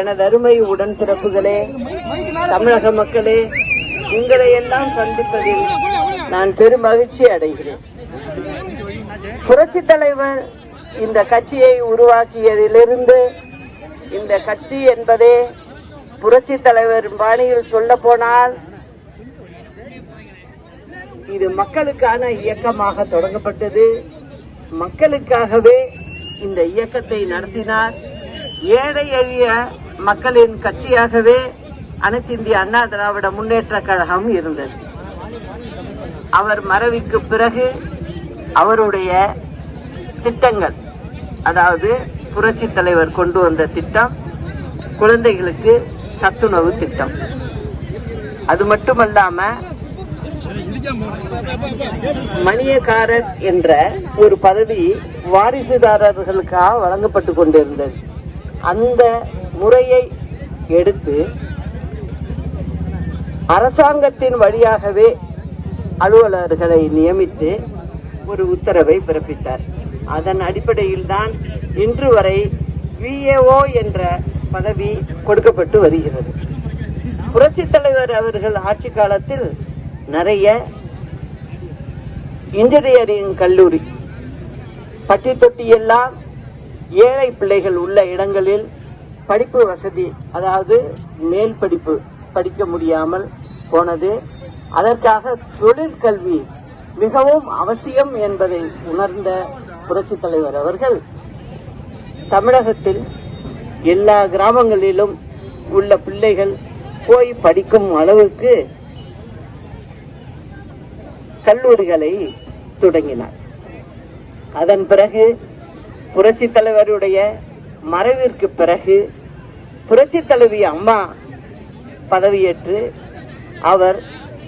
எனது அருமை உடன்பிறப்புகளே தமிழக மக்களே உங்களை எல்லாம் சந்திப்பதில் நான் பெரும் மகிழ்ச்சி அடைகிறேன். புரட்சி தலைவர் இந்த கட்சியை உருவாக்கியதிலிருந்து இந்த கட்சி என்பதே புரட்சி தலைவர் பாணியில் சொல்ல போனால் இது மக்களுக்கான இயக்கமாக தொடங்கப்பட்டது. மக்களுக்காகவே இந்த இயக்கத்தை நடத்தினார். ஏழை எளிய மக்களின் கட்சியாகவே அனைத்து இந்திய அண்ணா திராவிட முன்னேற்ற கழகம் இருந்தது. அவர் மறைவுக்கு பிறகு அவருடைய திட்டங்கள் அதாவது புரட்சி தலைவர் கொண்டு வந்த திட்டம் குழந்தைகளுக்கு சத்துணவு திட்டம். அது மட்டுமல்லாம மணியக்காரர் என்ற ஒரு பதவி வாரிசுதாரர்களுக்காக வழங்கப்பட்டு கொண்டிருந்தது. அந்த முறையை எடுத்து அரசாங்கத்தின் வழியாகவே அலுவலர்களை நியமித்து ஒரு உத்தரவை பிறப்பித்தார். அதன் அடிப்படையில் தான் இன்று வரை விஏஓ என்ற பதவி கொடுக்கப்பட்டு வருகிறது. புரட்சித் தலைவர் அவர்கள் ஆட்சி காலத்தில் நிறைய இன்ஜினியரிங் கல்லூரி பட்டி தொட்டி எல்லாம் ஏழை பிள்ளைகள் உள்ள இடங்களில் படிப்பு வசதி அதாவது மேல் படிப்பு படிக்க முடியாமல் போனது. அதற்காக தொழிற்கல்வி மிகவும் அவசியம் என்பதை உணர்ந்த புரட்சித் தலைவர் அவர்கள் தமிழகத்தில் எல்லா கிராமங்களிலும் உள்ள பிள்ளைகள் போய் படிக்கும் அளவுக்கு கல்லூரிகளை தொடங்கினார். அதன் பிறகு புரட்சி தலைவருடைய மறைவிற்கு பிறகு புரட்சி தலைவி அம்மா பதவியேற்று அவர்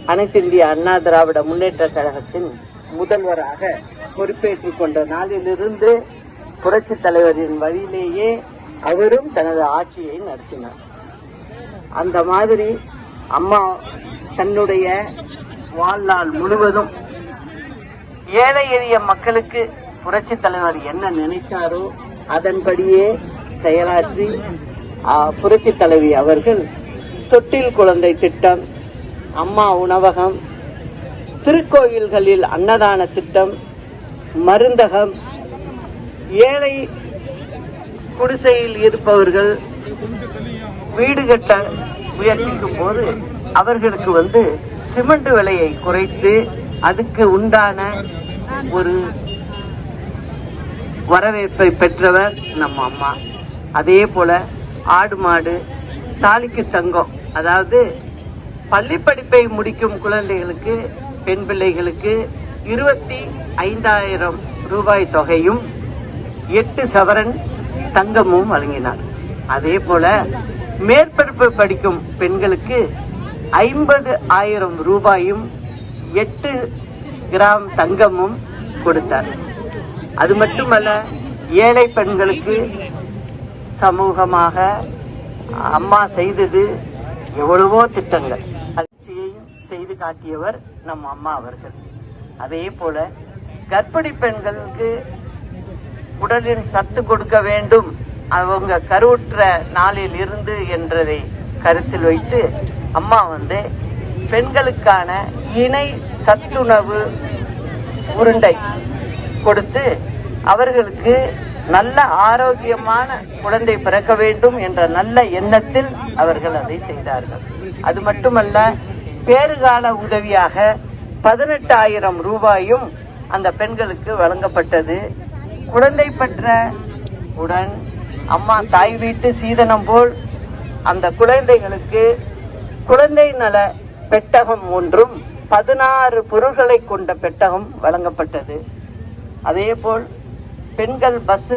அனைத்து இந்திய அண்ணா திராவிட முன்னேற்ற கழகத்தின் முதல்வராக பொறுப்பேற்றுக் கொண்ட நாளிலிருந்து புரட்சி தலைவரின் வழியிலேயே அவரும் தனது ஆட்சியை நடத்தினார். அந்த மாதிரி அம்மா தன்னுடைய வாழ்நாள் முழுவதும் ஏழை எளிய மக்களுக்கு புரட்சி தலைவர் என்ன நினைத்தாரோ அதன்படியே செயலாற்றி புரட்சி தலைவி அவர்கள் தொட்டில் குழந்தை திட்டம் அம்மா உணவகம் திருக்கோயில்களில் அன்னதான திட்டம் மருந்தகம் ஏழை குடிசையில் இருப்பவர்கள் வீடு கட்ட முயற்சிக்கும் போது அவர்களுக்கு வந்து சிமெண்ட் விலையை குறைத்து அதுக்கு உண்டான ஒரு வரவேற்பை பெற்றவர் நம்ம அம்மா. அதே போல ஆடு மாடு தாலிக்கு தங்கம் அதாவது பள்ளி படிப்பை முடிக்கும் குழந்தைகளுக்கு பெண் பிள்ளைகளுக்கு இருபத்தி ஐந்தாயிரம் ரூபாய் தொகையும் எட்டு சவரன் தங்கமும் வழங்கினார். அதே போல மேற்படிப்பு படிக்கும் பெண்களுக்கு ஐம்பது ஆயிரம் ரூபாயும் எட்டு கிராம் தங்கமும் கொடுத்தார். அது மட்டுமல்ல ஏழை பெண்களுக்கு சமூகமாக அம்மா செய்தது எவ்வளவோ திட்டங்கள். அதிர்ச்சியையும் செய்து காட்டியவர் நம் அம்மா அவர்கள். அதே போல கர்ப்பிணி பெண்களுக்கு உடலின் சத்து கொடுக்க வேண்டும். அவங்க கருவுற்ற நாளில் இருந்து என்றதை கருத்தில் வைத்து அம்மா வந்து பெண்களுக்கான இணை சத்துணவு உருண்டை கொடுத்து அவர்களுக்கு நல்ல ஆரோக்கியமான குழந்தை பிறக்க வேண்டும் என்ற நல்ல எண்ணத்தில் அவர்கள் அதை செய்தார்கள். அது மட்டுமல்ல பேறுகால உதவியாக பதினெட்டாயிரம் ரூபாயும் அந்த பெண்களுக்கு வழங்கப்பட்டது. குழந்தை பெற்ற உடன் அம்மா தாய் வீட்டு சீதனம் போல் அந்த குழந்தைகளுக்கு குழந்தை நல பெட்டகம் ஒன்றும் பதினாறு பொருள்களை கொண்ட பெட்டகம் வழங்கப்பட்டது. அதே போல் பெண்கள் பஸ்